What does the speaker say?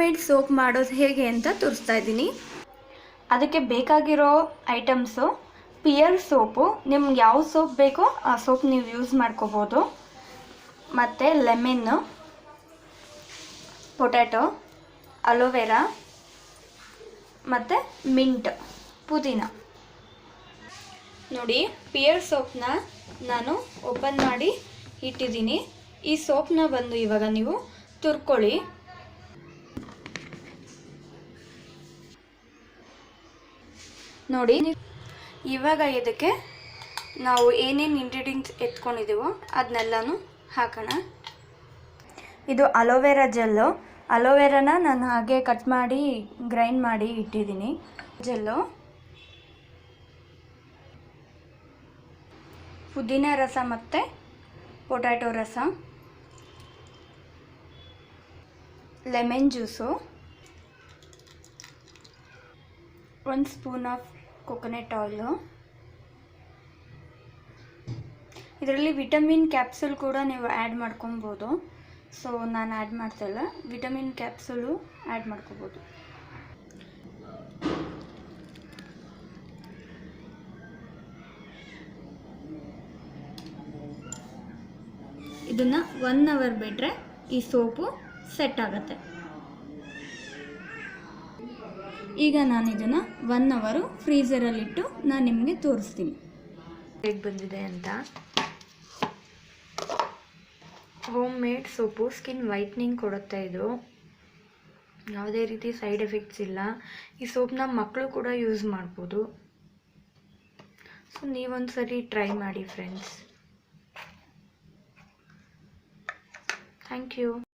Made soap ಮಾಡೋದು ಹೇಗೆ ಅಂತ ತೋರಿಸ್ತಾ ಇದ್ದೀನಿ. ಅದಕ್ಕೆ ಬೇಕಾಗಿರೋ ಐಟಮ್ಸು ಪಿಯರ್ ಸೋಪು ನಿಮ್ಗೆ ಯಾವ ಸೋಪ್ ಬೇಕೋ ಆ ಸೋಪ್ ನೀವು ಯೂಸ್ ಮಾಡ್ಕೋಬೋದು. ಮತ್ತು ಲೆಮೆನ್ನು ಪೊಟ್ಯಾಟೊ ಅಲೋವೆರಾ ಮತ್ತು ಮಿಂಟ್ ಪುದೀನ. ನೋಡಿ ಪಿಯರ್ ಸೋಪ್ನ ನಾನು ಓಪನ್ ಮಾಡಿ ಇಟ್ಟಿದ್ದೀನಿ. ಈ ಸೋಪ್ನ ಬಂದು ಇವಾಗ ನೀವು ತುರ್ಕೊಳ್ಳಿ. ನೋಡಿ, ಇವಾಗ ಇದಕ್ಕೆ ನಾವು ಏನೇನು ಇಂಗ್ರೀಡಿಯೆಂಟ್ಸ್ ಎತ್ಕೊಂಡಿದ್ದೀವೋ ಅದನ್ನೆಲ್ಲನೂ ಹಾಕೋಣ. ಇದು ಅಲೋವೆರಾ ಜೆಲ್ಲು. ಅಲೋವೆರಾನ ನಾನು ಹಾಗೆ ಕಟ್ ಮಾಡಿ ಗ್ರೈಂಡ್ ಮಾಡಿ ಇಟ್ಟಿದ್ದೀನಿ. ಜೆಲ್ಲು. ಪುದೀನ ರಸ ಮತ್ತು ಪೊಟ್ಯಾಟೊ ರಸ. Lemon juice. ಒಂದು ಸ್ಪೂನ್ ಆಫ್ ಕೊಕೊನೆಟ್ ಆಯಿಲು. ಇದರಲ್ಲಿ ವಿಟಮಿನ್ ಕ್ಯಾಪ್ಸುಲ್ ಕೂಡ ನೀವು ಆ್ಯಡ್ ಮಾಡ್ಕೊಬೋದು. ಸೊ, ನಾನು ಆ್ಯಡ್ ಮಾಡ್ತಾಯಿಲ್ಲ ವಿಟಮಿನ್ ಕ್ಯಾಪ್ಸೂಲು ಆ್ಯಡ್ ಮಾಡ್ಕೋಬೋದು. ಇದನ್ನು ಒನ್ ಅವರ್ ಬಿಟ್ಟರೆ ಈ ಸೋಪು ಸೆಟ್ ಆಗುತ್ತೆ. ಈಗ ನಾನು ಇದನ್ನು ಒನ್ ಅವರು ಫ್ರೀಝರಲ್ಲಿಟ್ಟು ನಾನು ನಿಮಗೆ ತೋರಿಸ್ತೀನಿ. ಹೇಗೆ ಬಂದಿದೆ ಅಂತ. Home made soap skin whitening ಕೊಡುತ್ತೆ ಇದು. ಯಾವುದೇ ರೀತಿ ಸೈಡ್ ಎಫೆಕ್ಟ್ಸ್ ಇಲ್ಲ. ಈ ಸೋಪ್ನ ಮಕ್ಕಳು ಕೂಡ ಯೂಸ್ ಮಾಡ್ಬೋದು. ಸೊ ನೀವೊಂದು ಸರಿ ಟ್ರೈ ಮಾಡಿ ಫ್ರೆಂಡ್ಸ್ ಥ್ಯಾಂಕ್ ಯು